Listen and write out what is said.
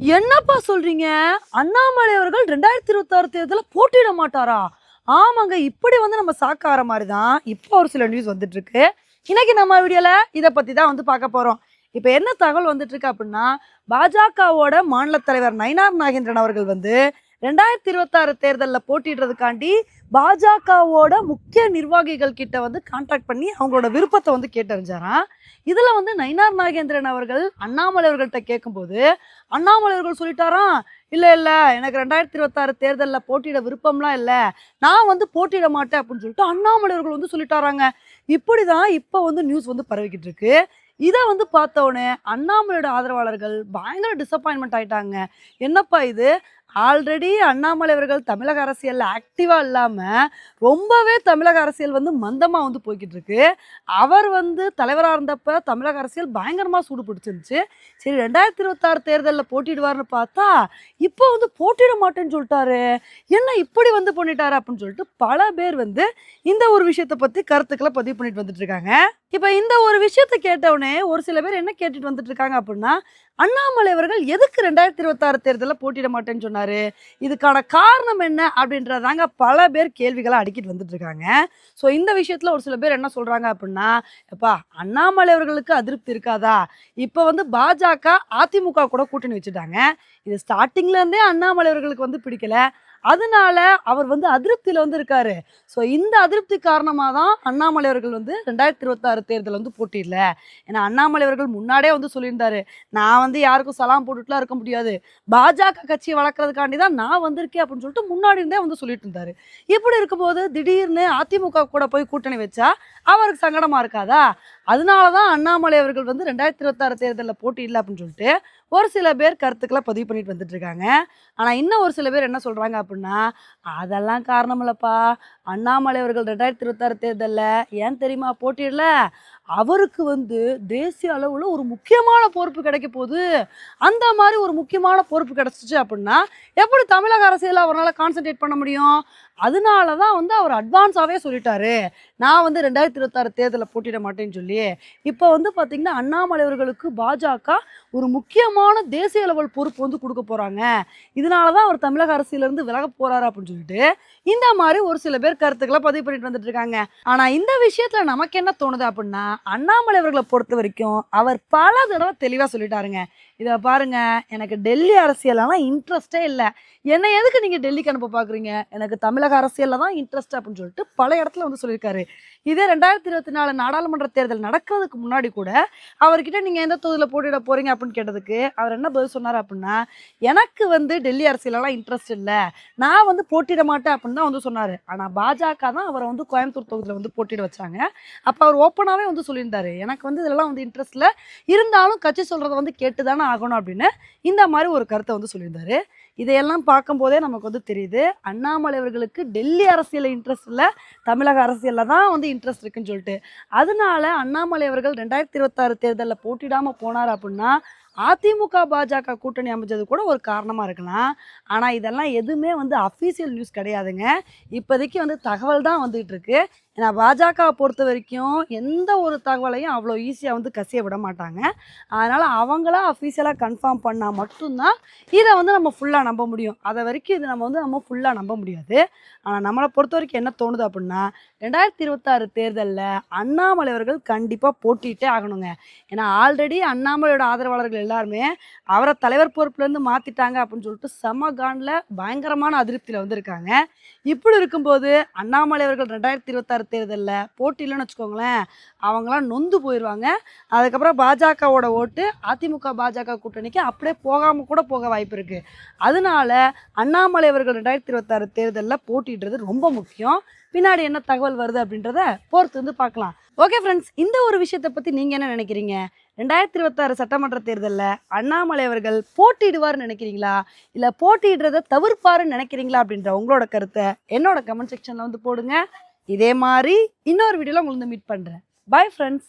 என்னப்பா சொல்றீங்க? அண்ணாமலை அவர்கள் ரெண்டாயிரத்தி இருபத்தாறு தேர்தலில் போட்டியிட மாட்டாரா? ஆமாங்க இப்படி வந்து நம்ம சாக்கார மாதிரி தான் இப்போ ஒரு சில நியூஸ் வந்துட்டு இருக்கு இன்னைக்கு நம்ம வீடியோல இதை பத்தி தான் வந்து பார்க்க போறோம். இப்போ என்ன தகவல் வந்துட்டு இருக்கு அப்படின்னா பாஜகவோட மாநில தலைவர் நயினார் நாகேந்திரன் அவர்கள் வந்து ரெண்டாயிரத்தி இருபத்தாறு தேர்தலில் போட்டிடுறதுக்காண்டி பாஜகவோட முக்கிய நிர்வாகிகள் கிட்ட வந்து கான்டாக்ட் பண்ணி அவங்களோட விருப்பத்தை வந்து கேட்டறிஞ்சாராம். இதில் வந்து நயினார் நாகேந்திரன் அவர்கள் அண்ணாமலை அவர்கள்ட்ட கேட்கும்போது அண்ணாமலை அவர்கள் சொல்லிட்டாராம் இல்லை இல்லை எனக்கு ரெண்டாயிரத்தி இருபத்தாறு தேர்தலில் போட்டியிட விருப்பம்லாம் இல்லை நான் வந்து போட்டியிட மாட்டேன் அப்படின்னு சொல்லிட்டு அண்ணாமலை அவர்கள் வந்து சொல்லிட்டாராங்க. இப்படிதான் இப்போ வந்து நியூஸ் வந்து பரவிக்கிட்டு இருக்கு இதை வந்து பார்த்த அண்ணாமலையோட ஆதரவாளர்கள் பயங்கர டிசப்பாயின்மெண்ட் ஆயிட்டாங்க. என்னப்பா இது? ஆல்ரெடி அண்ணாமலை அவர்கள் தமிழக அரசியலில் ஆக்டிவாக இல்லாமல் ரொம்பவே தமிழக அரசியல் வந்து மந்தமாக வந்து போய்கிட்டு இருக்கு அவர் வந்து தலைவராக இருந்தப்ப தமிழக அரசியல் பயங்கரமாக சூடு பிடிச்சிருந்துச்சு சரி ரெண்டாயிரத்தி இருபத்தாறு தேர்தலில் போட்டிடுவார்னு பார்த்தா இப்போ வந்து போட்டிட மாட்டேன்னு சொல்லிட்டாரு. என்ன இப்படி வந்து பண்ணிட்டாரு அப்படின்னு சொல்லிட்டு பல பேர் வந்து இந்த ஒரு விஷயத்தை பற்றி கருத்துக்களை பதிவு பண்ணிட்டு வந்துட்டு இருக்காங்க இப்போ இந்த ஒரு விஷயத்தை கேட்டவுடனே ஒரு சில பேர் என்ன கேட்டுட்டு வந்துட்டு இருக்காங்க அப்படின்னா அண்ணாமலை அவர்கள் எதுக்கு ரெண்டாயிரத்தி இருபத்தாறு தேர்தலில் போட்டிட மாட்டேன்னு சொன்னார். இதுக்கான காரணம் என்ன அப்படின்றதாங்க பல பேர் கேள்விகளை அடிக்கிட்டு வந்துட்டுருக்காங்க. ஸோ இந்த விஷயத்தில் ஒரு சில பேர் என்ன சொல்கிறாங்க அப்படின்னா எப்பா அண்ணாமலை அவர்களுக்கு அதிருப்தி இருக்காதா? இப்போ வந்து பாஜக அதிமுக கூட கூட்டணி வச்சுட்டாங்க. இது ஸ்டார்டிங்லேருந்தே அண்ணாமலை அவர்களுக்கு வந்து பிடிக்கல. அதனால அவர் வந்து அதிருப்தியில் வந்து இருக்காரு. ஸோ இந்த அதிருப்தி காரணமாக தான் அண்ணாமலை அவர்கள் வந்து ரெண்டாயிரத்தி இருபத்தாறு தேர்தல் வந்து போட்டியிடல. ஏன்னா அண்ணாமலை அவர்கள் முன்னாடியே வந்து சொல்லியிருந்தாரு நான் வந்து யாருக்கும் சலாம் போட்டுட்டுலாம் இருக்க முடியாது. பாஜக கட்சியை வளர்க்கறதுக்காண்டி தான் நான் வந்திருக்கேன் அப்படின்னு சொல்லிட்டு முன்னாடி இருந்தே வந்து சொல்லிட்டு இருந்தாரு. இப்படி இருக்கும்போது திடீர்னு அதிமுக கூட போய் கூட்டணி வச்சா அவருக்கு சங்கடமாக இருக்காதா? அதனால தான் அண்ணாமலை அவர்கள் வந்து ரெண்டாயிரத்தி இருபத்தாறு தேர்தலில் போட்டியிடல அப்படின்னு சொல்லிட்டு ஒரு சில பேர் கருத்துக்களை பதிவு பண்ணிட்டு வந்துட்டு இருக்காங்க ஆனால் இன்னும் ஒரு சில பேர் என்ன சொல்கிறாங்க அப்படின்னா அதெல்லாம் காரணம் இல்லைப்பா. அண்ணாமலை அவர்கள் ரெண்டாயிரத்தி இருபத்தாறு தேர்தலில் ஏன் தெரியுமா போட்டியிடல? அவருக்கு வந்து தேசிய அளவில் ஒரு முக்கியமான பொறுப்பு கிடைக்க போகுது. அந்த மாதிரி ஒரு முக்கியமான பொறுப்பு கிடச்சிச்சு அப்படின்னா எப்படி தமிழக அரசியலில் அவரால் கான்சென்ட்ரேட் பண்ண முடியும்? அதனால தான் வந்து அவர் அட்வான்ஸாகவே சொல்லிட்டாரு. நான் வந்து ரெண்டாயிரத்தி இருபத்தாறு தேர்தலில் போட்டிட மாட்டேன்னு சொல்லி. இப்போ வந்து பார்த்திங்கன்னா அண்ணாமலை அவர்களுக்கு பாஜக ஒரு முக்கியமான தேசிய லெவல் பொறுப்பு வந்து கொடுக்க போகிறாங்க இதனால தான் அவர் தமிழக அரசியலேருந்து விலக போகிறாரு அப்படின்னு சொல்லிட்டு இந்த மாதிரி ஒரு சில பேர் கருத்துக்களை பதிவு பண்ணிட்டு வந்துட்டு இருக்காங்க. ஆனால் இந்த விஷயத்தில் நமக்கு என்ன தோணுது அப்படின்னா அண்ணாமலை அவர்களை பொறுத்த வரைக்கும் அவர் பல தடவை தெளிவாக சொல்லிட்டாருங்க. இதை பாருங்க எனக்கு டெல்லி அரசியலெல்லாம் இன்ட்ரெஸ்டே இல்லை. என்னை எதுக்கு நீங்கள் டெல்லிக்கு அனுப்ப பார்க்குறீங்க எனக்கு தமிழக அரசியலில் தான் இன்ட்ரெஸ்ட் அப்படின்னு சொல்லிட்டு பல இடத்துல வந்து சொல்லியிருக்காரு. இதே ரெண்டாயிரத்தி இருபத்தி நாலு நாடாளுமன்ற தேர்தல் நடக்கிறதுக்கு முன்னாடி கூட அவர்கிட்ட நீங்கள் எந்த தொகுதியில் போட்டியிட போகிறீங்க அப்படின்னு கேட்டதுக்கு அவர் என்ன பதில் சொன்னார் அப்படின்னா எனக்கு வந்து டெல்லி அரசியலெல்லாம் இன்ட்ரெஸ்ட் இல்லை. நான் வந்து போட்டியிட மாட்டேன் அப்படின்னு தான் வந்து சொன்னார். ஆனால் பாஜக தான் அவரை வந்து கோயம்புத்தூர் தொகுதியில் வந்து போட்டியிட வச்சாங்க. அப்போ அவர் ஓப்பனாகவே வந்து சொல்லியிருந்தாரு. எனக்கு வந்து இதெல்லாம் வந்து இன்ட்ரெஸ்ட் இல்லை இருந்தாலும் கட்சி சொல்கிறத வந்து கேட்டு தானே ஆகணும் அப்படின்னு இந்த மாதிரி ஒரு கருத்தை வந்து சொல்லியிருந்தாரு. இதையெல்லாம் பார்க்கும்போதே நமக்கு வந்து தெரியுது. அண்ணாமலை அவர்களுக்கு டெல்லி அரசியலில் இன்ட்ரெஸ்ட் இல்லை தமிழக அரசியலில் தான் வந்து இன்ட்ரெஸ்ட் இருக்குன்னு சொல்லிட்டு. அதனால அண்ணாமலை அவர்கள் ரெண்டாயிரத்தி இருபத்தாறு தேர்தலில் போட்டிடாமல் போனார் அப்படின்னா அதிமுக பாஜக கூட்டணி அமைஞ்சது கூட ஒரு காரணமாக இருக்கலாம். ஆனால் இதெல்லாம் எதுவுமே வந்து அஃபீஷியல் நியூஸ் கிடையாதுங்க. இப்போதைக்கு வந்து தகவல் தான் வந்துகிட்டு இருக்கு. ஏன்னா பாஜகவை பொறுத்த வரைக்கும் எந்த ஒரு தகவலையும் அவ்வளோ ஈஸியாக வந்து கசிய விட மாட்டாங்க. அதனால் அவங்களா அஃபீஷியலாக கன்ஃபார்ம் பண்ணால் மட்டும்தான் இதை வந்து நம்ம ஃபுல்லாக நம்ப முடியும். அதை வரைக்கும் இது நம்ம வந்து நம்ம ஃபுல்லாக நம்ப முடியாது. ஆனால் நம்மளை பொறுத்த வரைக்கும் என்ன தோணுது அப்படின்னா ரெண்டாயிரத்தி இருபத்தாறு தேர்தலில் அண்ணாமலை அவர்கள் கண்டிப்பாக போட்டிகிட்டே ஆகணுங்க. ஏன்னா ஆல்ரெடி அண்ணாமலையோட ஆதரவாளர்கள் எல்லாருமே அவரை தலைவர் பொறுப்புலேருந்து மாற்றிட்டாங்க அப்படின்னு சொல்லிட்டு செம காண்டில் பயங்கரமான அதிருப்தியில் வந்திருக்காங்க. இப்படி இருக்கும்போது அண்ணாமலை அவர்கள் ரெண்டாயிரத்தி இருபத்தாறு தேர்தலில் போட்டியில்லைன்னு வச்சுக்கோங்களேன் அவங்களாம் நொந்து போயிடுவாங்க. அதுக்கப்புறம் பாஜகவோட ஓட்டு அதிமுக பாஜக கூட்டணிக்கு அப்படியே போகாமல் கூட போக வாய்ப்பு இருக்குது அதனால அண்ணாமலை அவர்கள் ரெண்டாயிரத்தி இருபத்தாறு தேர்தலில் போட்டிடுறது ரொம்ப முக்கியம். பின்னாடி என்ன தகவல் வருது அப்படின்றத பொறுத்து வந்து பார்க்கலாம். ஓகே ஃப்ரெண்ட்ஸ் இந்த ஒரு விஷயத்தை பற்றி நீங்கள் என்ன நினைக்கிறீங்க? ரெண்டாயிரத்தி இருபத்தாறு சட்டமன்ற தேர்தலில் அண்ணாமலை அவர்கள் போட்டியிடுவார்னு நினைக்கிறீங்களா? இல்லை போட்டியிடுறதை தவிர்ப்பாருன்னு நினைக்கிறீங்களா? அப்படின்ற உங்களோட கருத்தை என்னோட கமெண்ட் செக்ஷனில் வந்து போடுங்க. இதே மாதிரி இன்னொரு வீடியோவில் உங்களுக்கு மீட் பண்ணுறேன் பாய் ஃப்ரெண்ட்ஸ்